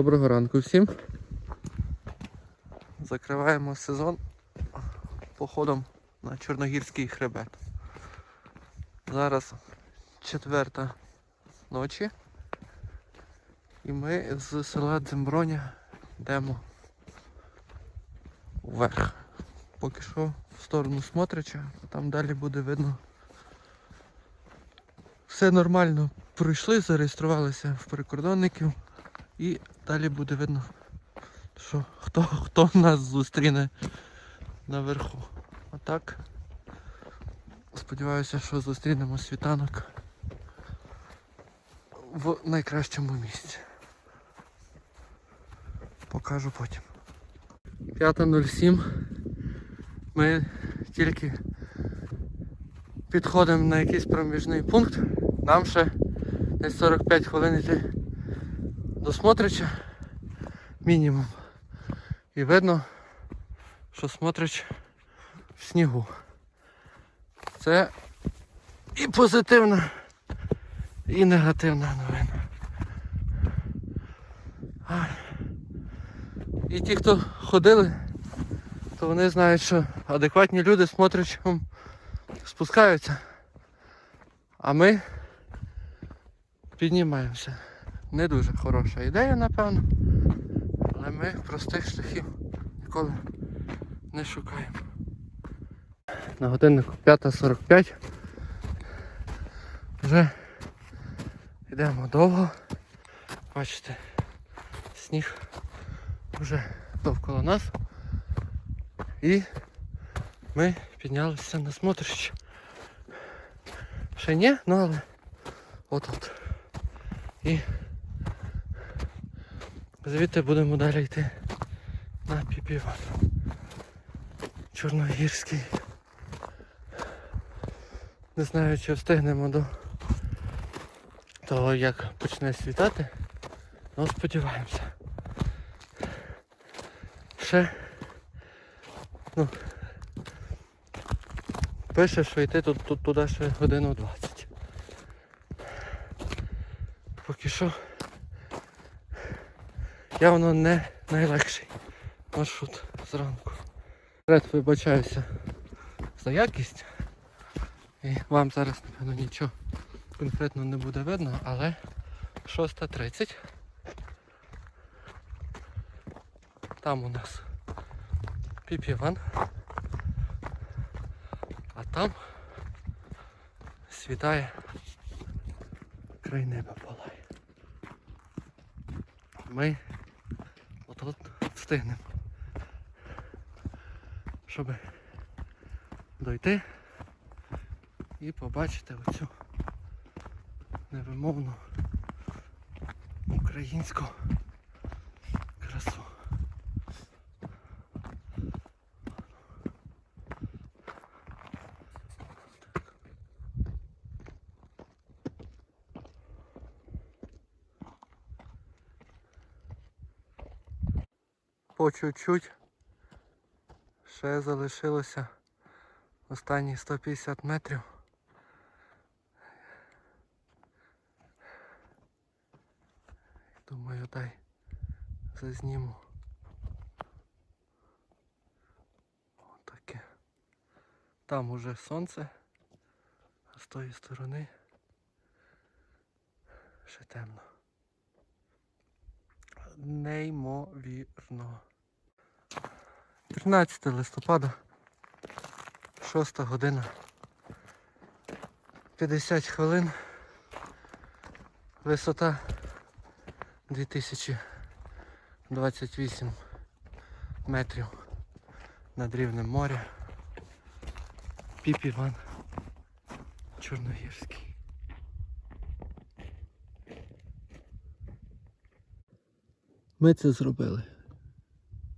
Доброго ранку всім. Закриваємо сезон походом на Чорногірський хребет. Зараз четверта ночі. І ми з села Дземброня йдемо вверх. Поки що в сторону Смотрича, там далі буде видно. Все нормально. Пройшли, зареєструвалися в прикордонників. І далі буде видно, що хто, хто нас зустріне наверху. А так, сподіваюся, що зустрінемо світанок в найкращому місці. Покажу потім. 5.07. Ми тільки підходимо на якийсь проміжний пункт. Нам ще десь 45 хвилин йти до Смотрича мінімум. І видно, що Смотрич в снігу. Це і позитивна, і негативна новина. І ті, хто ходили, то вони знають, що адекватні люди Смотричем спускаються. А ми піднімаємося. Не дуже хороша ідея, напевно. Але ми простих шляхів ніколи не шукаємо. На годиннику 5.45. Вже йдемо довго. Бачите, сніг вже довкола нас. І ми піднялися на смотрищ. Ще ні, ну але от-от. І звідти будемо далі йти на Піпіван. Чорногірський. Не знаю, чи встигнемо до того, як почне світати. але сподіваємося. Ще ну, пише, що йти тут, тут туди ще годину 20. Поки що явно не найлегший маршрут зранку. Перед вибачаюся за якість. І вам зараз, напевно, нічого конкретно не буде видно, але 6.30. Там у нас піпіван. А там світає край неба палає. Ми встигнемо. Щоб дойти і побачити оцю невимовну українську По чуть-чуть ще залишилося останні 150 метрів. Думаю, дай зазніму. Отаке. Там уже сонце, а з тої сторони ще темно. Неймовірно. 13 листопада, 6 година, 50 хвилин, висота 2028 метрів над рівнем моря. Піп Іван Чорногірський. Ми це зробили.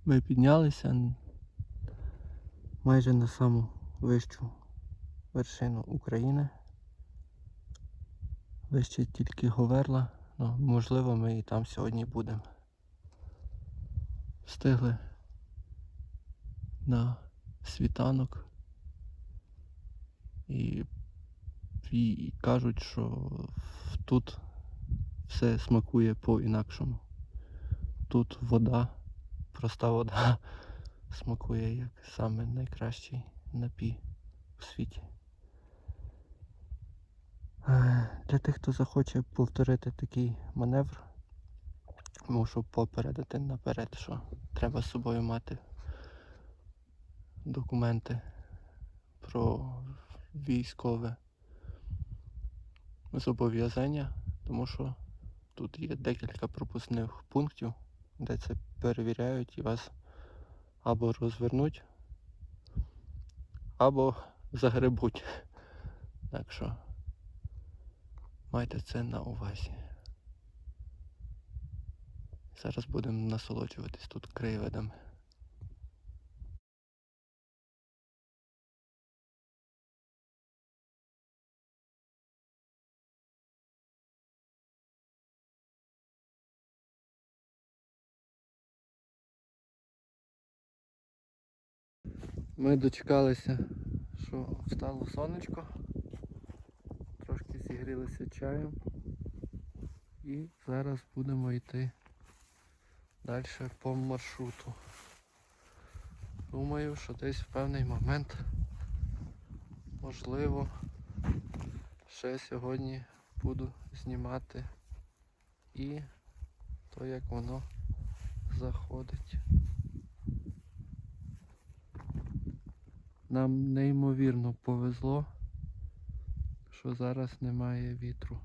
Ми піднялися майже на саму вищу вершину України. Вище тільки Говерла, ну можливо ми і там сьогодні будемо. Встигли на світанок і, і кажуть, що тут все смакує по-інакшому. тут вода, проста вода смакує як саме найкращий напій у світі. Е, Для тих, хто захоче повторити такий маневр, мушу попередити наперед, що треба з собою мати документи про військове зобов'язання, тому що тут є декілька пропускних пунктів, де це перевіряють і вас або розвернуть, або загребуть. Так що майте це на увазі. Зараз будемо насолоджуватись тут краєвидами. Ми дочекалися, що встало сонечко, трошки зігрілися чаєм і зараз будемо йти далі по маршруту. Думаю, що десь в певний момент, можливо, ще сьогодні буду знімати і то як воно заходить. Нам неймовірно повезло, що зараз немає вітру.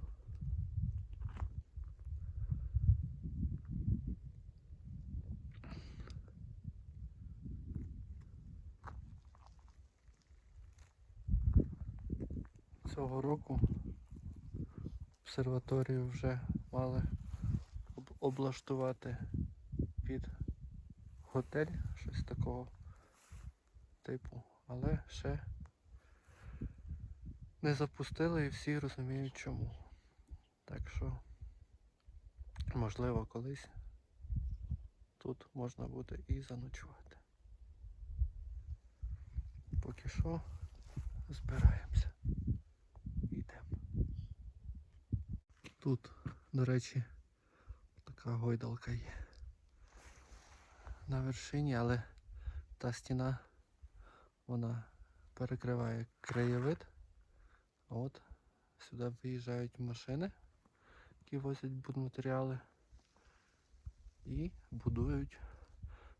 Цього року обсерваторію вже мали об- облаштувати під готель, щось такого типу, але ще не запустили і всі розуміють чому. Так що, можливо, колись тут можна буде і заночувати. Поки що збираємося. Йдемо. Тут, до речі, така гойдалка є. На вершині, але та стіна вона перекриває краєвид. От сюди виїжджають машини, які возять будматеріали і будують,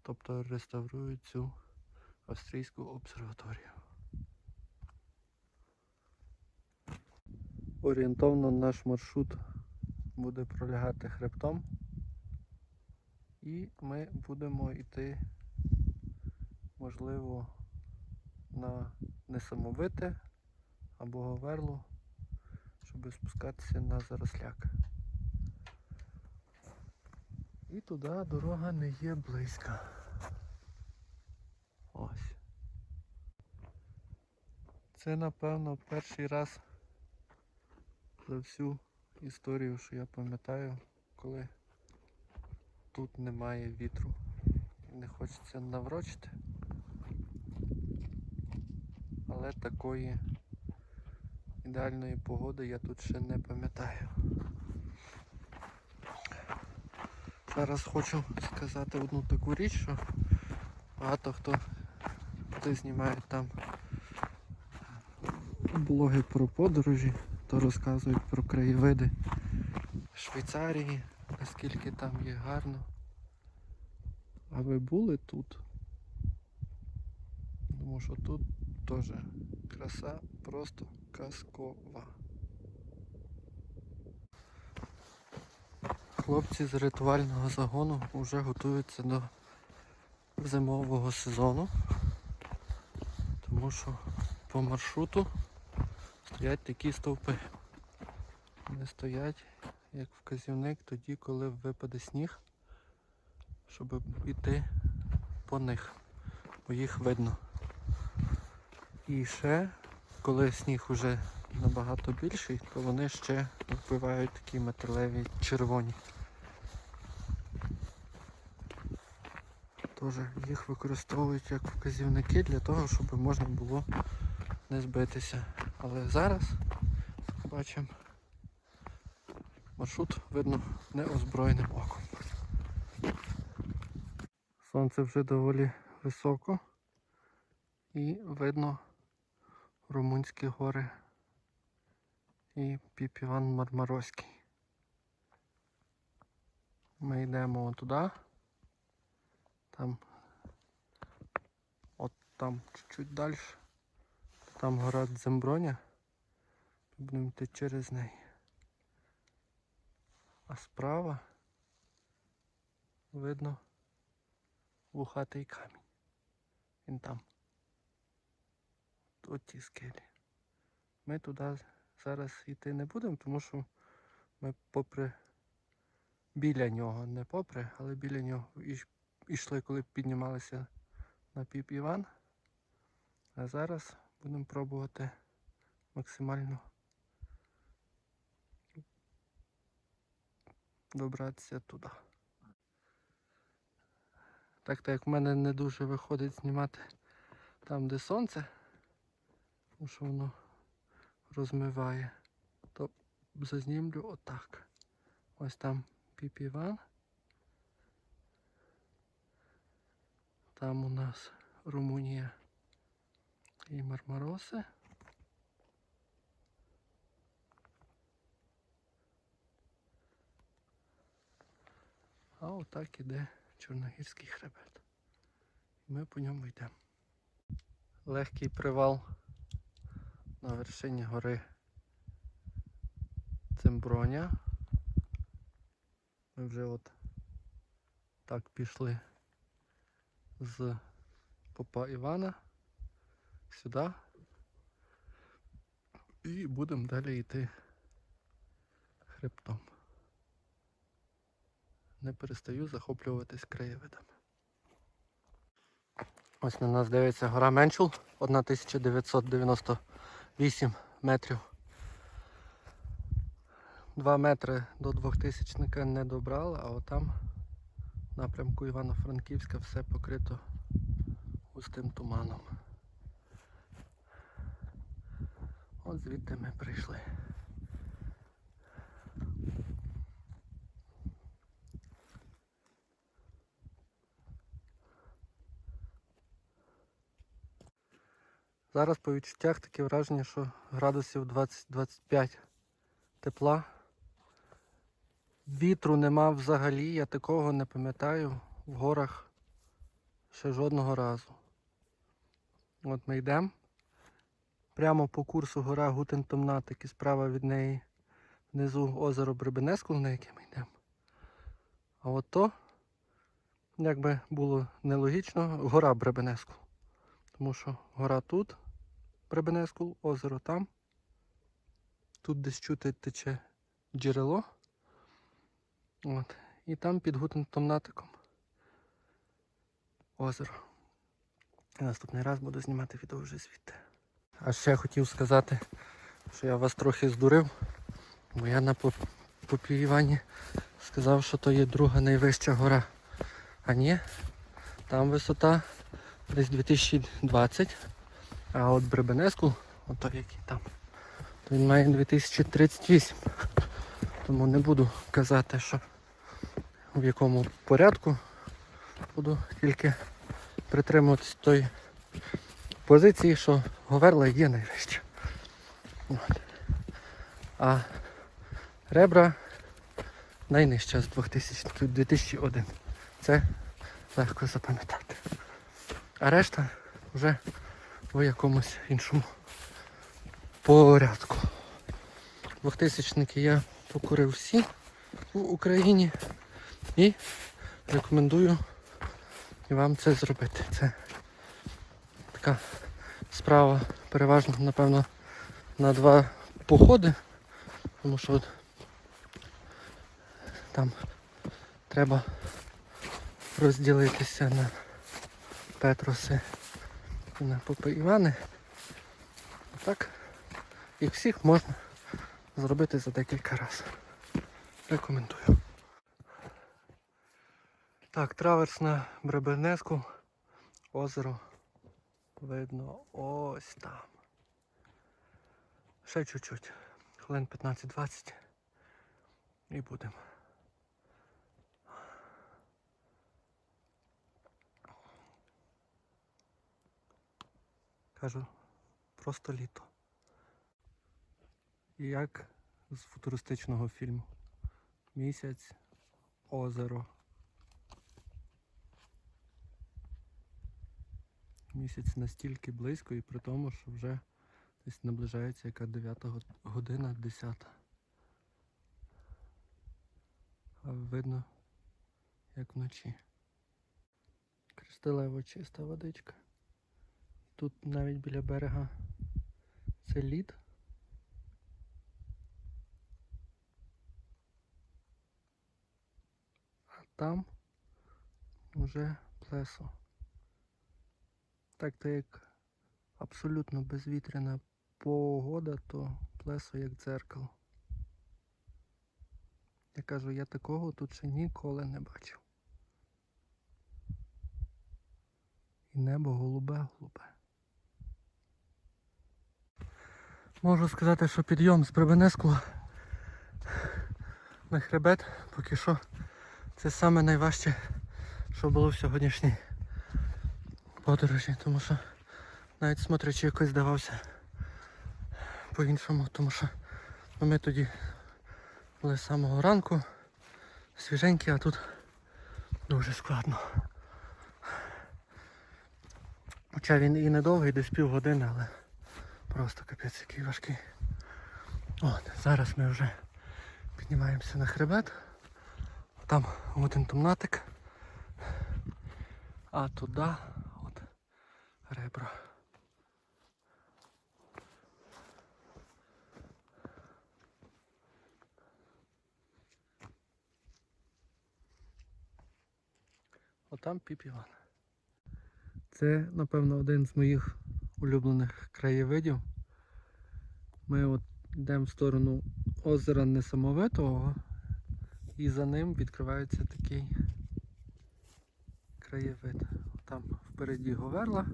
тобто реставрують цю австрійську обсерваторію. Орієнтовно наш маршрут буде пролягати хребтом. І ми будемо йти, можливо, на несамовите або Говерлу, щоб спускатися на Заросляк. І туди дорога не є близька. Ось. Це напевно перший раз за всю історію, що я пам'ятаю, коли тут немає вітру. І не хочеться наврочити. Але такої ідеальної погоди я тут ще не пам'ятаю. Зараз хочу сказати одну таку річ, що багато хто знімає там блоги про подорожі, то розказують про краєвиди Швейцарії, наскільки там є гарно. А ви були тут? Тому що тут теж краса просто казкова. Хлопці з рятувального загону вже готуються до зимового сезону, тому що по маршруту стоять такі стовпи. Вони стоять як вказівник тоді, коли випаде сніг, щоб йти по них, бо їх видно. І ще, коли сніг вже набагато більший, то вони ще вбивають такі металеві червоні. Тож їх використовують як вказівники для того, щоб можна було не збитися. Але зараз бачимо маршрут видно неозброєним оком. Сонце вже доволі високо. І видно Румунські гори і піп Іван Мармаровський. Ми йдемо туди. Там от там чуть-чуть далі. Там гора Дземброня. Будемо йти через неї. А справа видно вухатий камінь. Він там. От ті скелі. Ми туди зараз йти не будемо, тому що ми попри біля нього, не попри, але біля нього ішли, коли піднімалися на піп Іван. А зараз будемо пробувати максимально добратися туди. Так так як в мене не дуже виходить знімати там, де сонце, тому що воно розмиває, то зазнімлю отак. Ось там піп Іван. Там у нас Румунія і Мармароси. А отак іде Чорногірський хребет. Ми по ньому йдемо. Легкий привал на вершині гори Цимброня. Ми вже от так пішли з попа Івана сюди. І будемо далі йти хребтом. Не перестаю захоплюватись краєвидами. Ось на нас дивиться гора Менчул, 1998 метрів. 2 метри до 2000 не добрали, а отам в напрямку Івано-Франківська все покрито густим туманом. От звідти ми прийшли. Зараз по відчуттях таке враження, що градусів 20-25 тепла. Вітру нема взагалі, я такого не пам'ятаю в горах ще жодного разу. От ми йдемо. Прямо по курсу гора Гутентомнатик і справа від неї внизу озеро Бребенеску, на яке ми йдемо. А от то, якби було нелогічно, гора Бребенеску. Тому що гора тут, Бребенескул, озеро там. Тут десь чути тече джерело. От. І там під Гутентомнатиком озеро. І наступний раз буду знімати відео вже звідти. А ще хотів сказати, що я вас трохи здурив, бо я на Поп- сказав, що то є друга найвища гора. А ні, там висота десь 2020, а от Бребенеску, ото який там, то він має 2038. Тому не буду казати, що в якому порядку. Буду тільки притримуватись тої позиції, що Говерла є найвища. А ребра найнижча з 2000 2001. Це легко запам'ятати. А решта вже у якомусь іншому порядку. 2000-ники я покурив всі в Україні і рекомендую вам це зробити. Це така справа переважно, напевно, на два походи, тому що от там треба розділитися на Петроси на Попи Івани. А так їх всіх можна зробити за декілька разів. Рекомендую. Так, траверс на Бребенеску. Озеро видно ось там. Ще чуть-чуть. Хвилин 15-20 і будемо. Кажу, просто літо. Як з футуристичного фільму. Місяць, озеро. Місяць настільки близько і при тому, що вже десь наближається яка 9 година, 10. А видно, як вночі. Кришталево чиста водичка. Тут навіть біля берега це лід. А там вже плесо. Так то як абсолютно безвітряна погода, то плесо як дзеркало. Я кажу, я такого тут ще ніколи не бачив. І небо голубе, Можу сказати, що підйом з Прибенеску на хребет поки що це саме найважче, що було в сьогоднішній подорожі, тому що навіть смотрячи якось здавався по-іншому, тому що ну, ми тоді були з самого ранку, свіженькі, а тут дуже складно. Хоча він і недовгий, десь півгодини, але просто капець який важкий. От, зараз ми вже піднімаємося на хребет. Там один томнатик. А туди от ребра. Отам піп Іван. Це, напевно, один з моїх улюблених краєвидів. Ми от йдемо в сторону озера Несамовитого і за ним відкривається такий краєвид. Там впереді Говерла,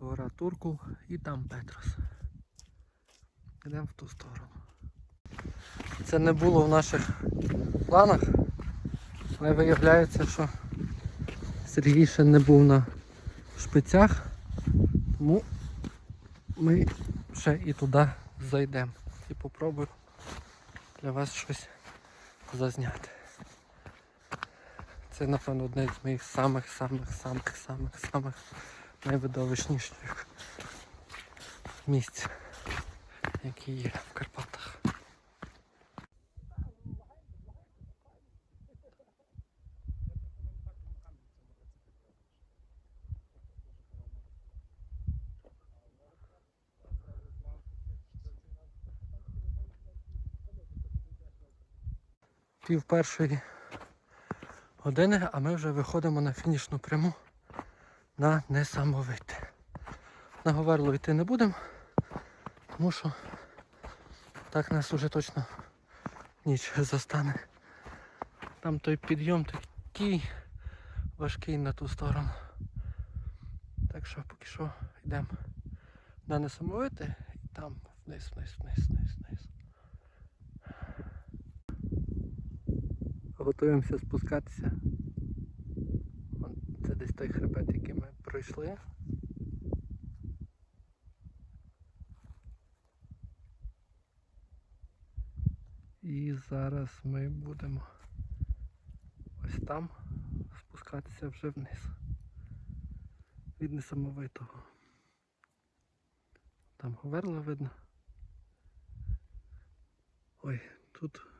гора Туркул і там Петрос. Йдемо в ту сторону. Це не було в наших планах, але виявляється, що Сергій ще не був на шпицях, тому ми ще і туди зайдемо і попробую для вас щось зазняти. Це, напевно, одне з моїх самих-самих-самих-самих-самих найвидовищніших місць, які є в Карпатах. Пів першої години, а ми вже виходимо на фінішну пряму на несамовите. На Говерло йти не будемо, тому що так нас уже точно ніч застане. Там той підйом такий важкий на ту сторону. Так що поки що йдемо на несамовите і там вниз, вниз, вниз, вниз, вниз. Готуємося спускатися. Це десь той хребет, який ми пройшли. І зараз ми будемо ось там спускатися вже вниз. Від несамовитого. Там говерла видно. Ой, тут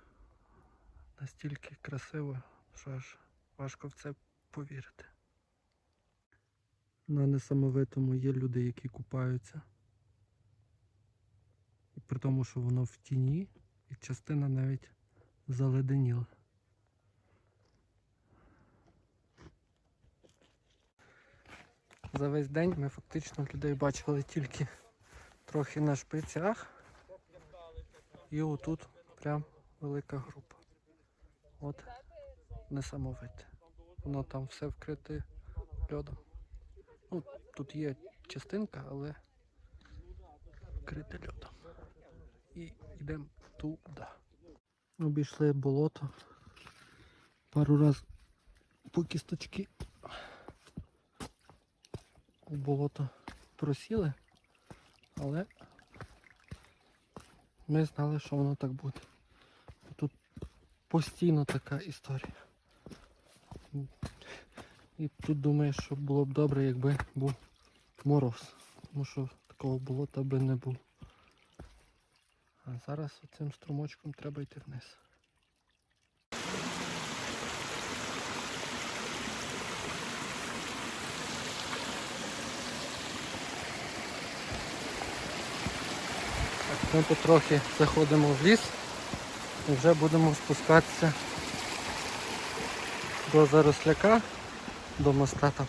настільки красиво, що аж важко в це повірити. На несамовитому є люди, які купаються. І при тому, що воно в тіні, і частина навіть заледеніла. За весь день ми фактично людей бачили тільки трохи на шпицях. І отут прям велика група. От несамовите. Воно там все вкрите льодом. Ну, тут є частинка, але вкрите льодом. І йдемо туди. Обійшли болото. Пару раз по кісточки у болото просіли, але ми знали, що воно так буде. Постійно така історія. І тут думаєш, що було б добре, якби був мороз. Тому що такого болота би не було. А зараз цим струмочком треба йти вниз. Ми потрохи заходимо в ліс і вже будемо спускатися до заросляка, до моста там.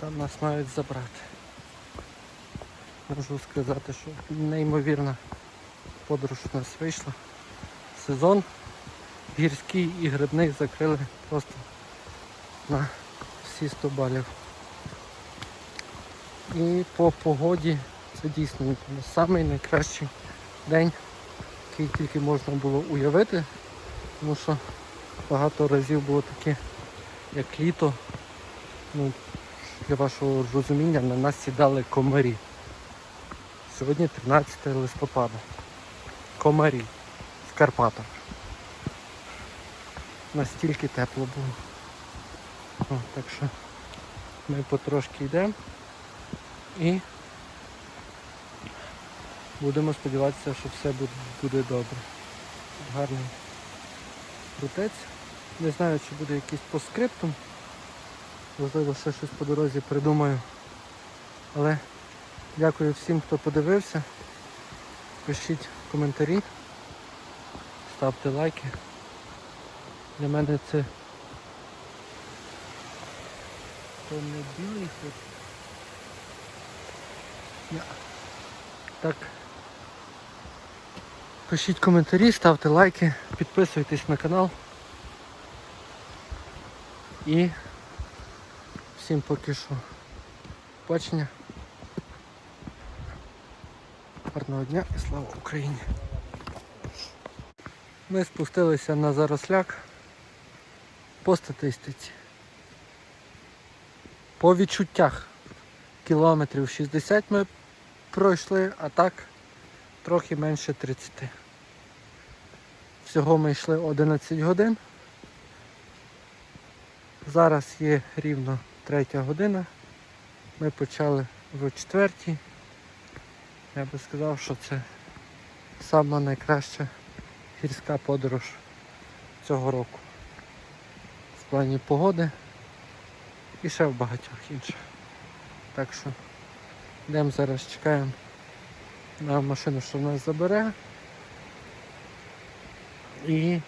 Там нас мають забрати. Можу сказати, що неймовірна подорож у нас вийшла. Сезон гірський і грибний закрили просто на всі 100 балів. І по погоді це дійсно самий найкращий день, який тільки можна було уявити, тому що багато разів було таке, як літо. Ну, для вашого розуміння на нас сідали комарі. Сьогодні 13 листопада. Комарі в Карпатах. Настільки тепло було. О, так що ми потрошки йдемо і будемо сподіватися, що все буде, добре. Гарний крутець. Не знаю, чи буде якийсь по скриптум. Можливо, ще щось по дорозі придумаю. Але дякую всім, хто подивився. Пишіть коментарі, ставте лайки. Для мене це не білий. Ня. Так. Пишіть коментарі, ставте лайки, підписуйтесь на канал. І всім поки що бачення. Гарного дня і слава Україні! Ми спустилися на заросляк по статистиці. По відчуттях кілометрів 60 ми пройшли, а так трохи менше 30. Всього ми йшли 11 годин. Зараз є рівно третя година. Ми почали в четвертій. Я би сказав, що це сама найкраща гірська подорож цього року. В плані погоди і ще в багатьох інших. Так що йдемо зараз, чекаємо на машину, що нас забере. І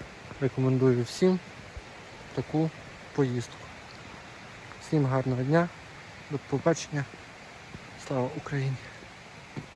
рекомендую всім таку поїздку. Всім гарного дня, до побачення. Слава Україні!